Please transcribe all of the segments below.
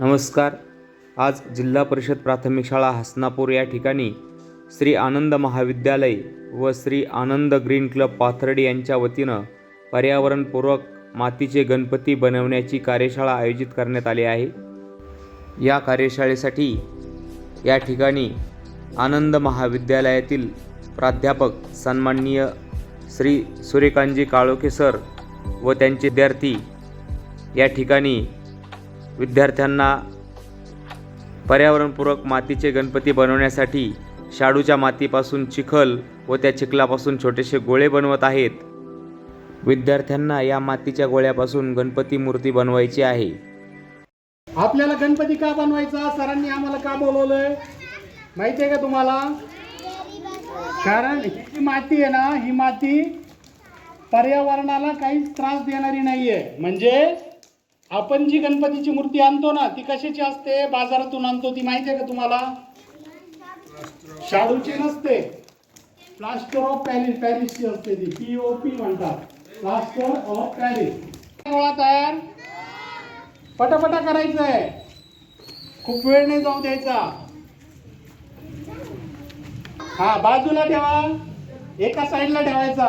नमस्कार. आज जिल्हा परिषद प्राथमिक शाळा हसनापूर या ठिकाणी श्री आनंद महाविद्यालय व श्री आनंद ग्रीन क्लब पाथर्डी यांच्या वतीनं पर्यावरणपूरक मातीचे गणपती बनवण्याची कार्यशाळा आयोजित करण्यात आली आहे. या कार्यशाळेसाठी या ठिकाणी आनंद महाविद्यालयातील प्राध्यापक सन्माननीय श्री सूर्यकांतजी काळोखे सर व त्यांचे विद्यार्थी या ठिकाणी विद्यार्थ्यांना पर्यावरणपूरक मातीचे गणपती बनवण्यासाठी शाडूच्या मातीपासून चिखल व त्या चिखलापासून छोटेसे गोळे बनवत आहेत. विद्यार्थ्यांना या मातीच्या गोळ्यापासून गणपती मूर्ती बनवायची आहे. आपल्याला गणपती का बनवायचा? सरांनी आम्हाला का बोलवलंय? माहिती आहे का तुम्हाला? कारण ही माती आहे ना ही माती पर्यावरणाला काहीच त्रास देणारी नाहीये. म्हणजे आपण जी गणपतीची मूर्ती आणतो ना ती कशाची असते? बाजारातून आणतो ती माहिती आहे का तुम्हाला? शाडूची नसते. प्लास्टर ऑफ पॅरिस पॅरिसची असते ती. पी ओ पी म्हणतात. प्लास्टर ऑफ पॅरिस गोळा तयार? पटापटा करायचं आहे खूप वेळ नाही जाऊ द्यायचा. हा बाजूला ठेवा. एका साईडला ठेवायचा.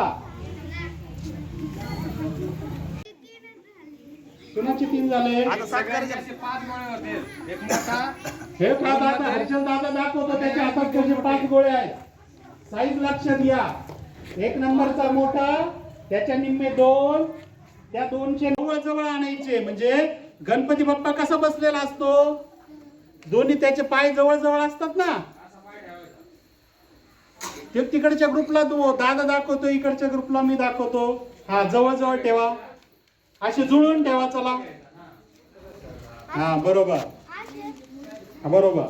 कुणाचे तीन झाले? हे पहा दादा दाखवतो त्याच्या हातात कसे पाच गोळे आहेत. साईज लक्ष द्या एक नंबरचा मोठा त्याच्या निम्मे दोन त्या दोनशे जवळ जवळ आणायचे. म्हणजे गणपती बाप्पा कसा बसलेला असतो? दोन्ही त्याचे पाय जवळ जवळ असतात ना? ते तिकडच्या ग्रुपला तो दादा दाखवतो इकडच्या ग्रुपला मी दाखवतो. हा जवळ जवळ ठेवा. असे जुळून ठेवा चला. हा बरोबर. हा बरोबर.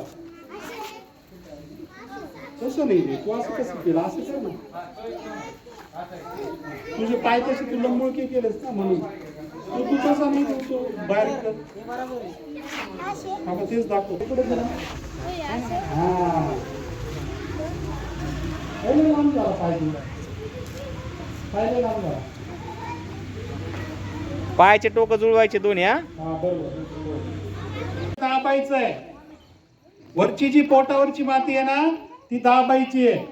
तसं नाही रे तू असं कसं केलं? असं कर ना. तुझे पाय तसे तू लंबुळके केलेस ना म्हणून. तू तू तसा नाही तू तो बाहेर कर. हा तेच दाखव. तिकडे हा. पहिले लांब झाला पाहिजे पहिले लांब झाला पायाचे टोक जुळवायचे दोन्ही हा? हा बरोबर. दाबायचं आहे वरची जी पोटावरची माती आहे ना ती दाबायची आहे.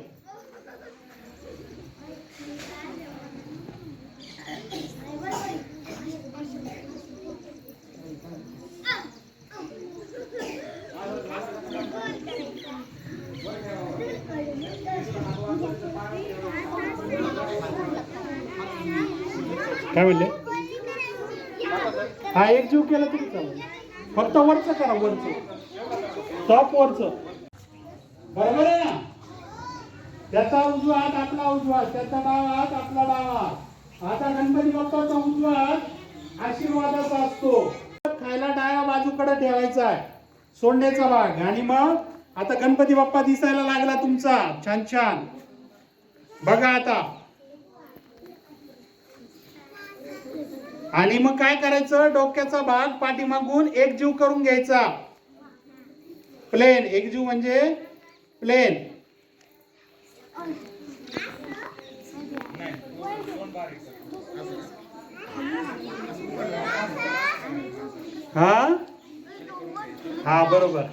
काय म्हणले? हा एक जीव केला तरी चालेल. फक्त वरचं करा वरचं. टॉप वरचं. बरोबर आहे ना? त्याचा उजवा हात आपला उजवा त्याचा डावा हात आपला डावा. हात आता गणपती बाप्पाचा उजवा हात आशीर्वादाचा असतो. खायला डाव्या बाजूकडे ठेवायचा आहे. सोंडेचा भाग. आणि मग आता गणपती बाप्पा दिसायला लागला तुमचा. छान छान. बघा आता. आणि मग काय करायचं? डोक्याचा भाग पाठीमागून एक जीव करून घ्यायचा. प्लेन एक जीव म्हणजे प्लेन हा? हा बरोबर.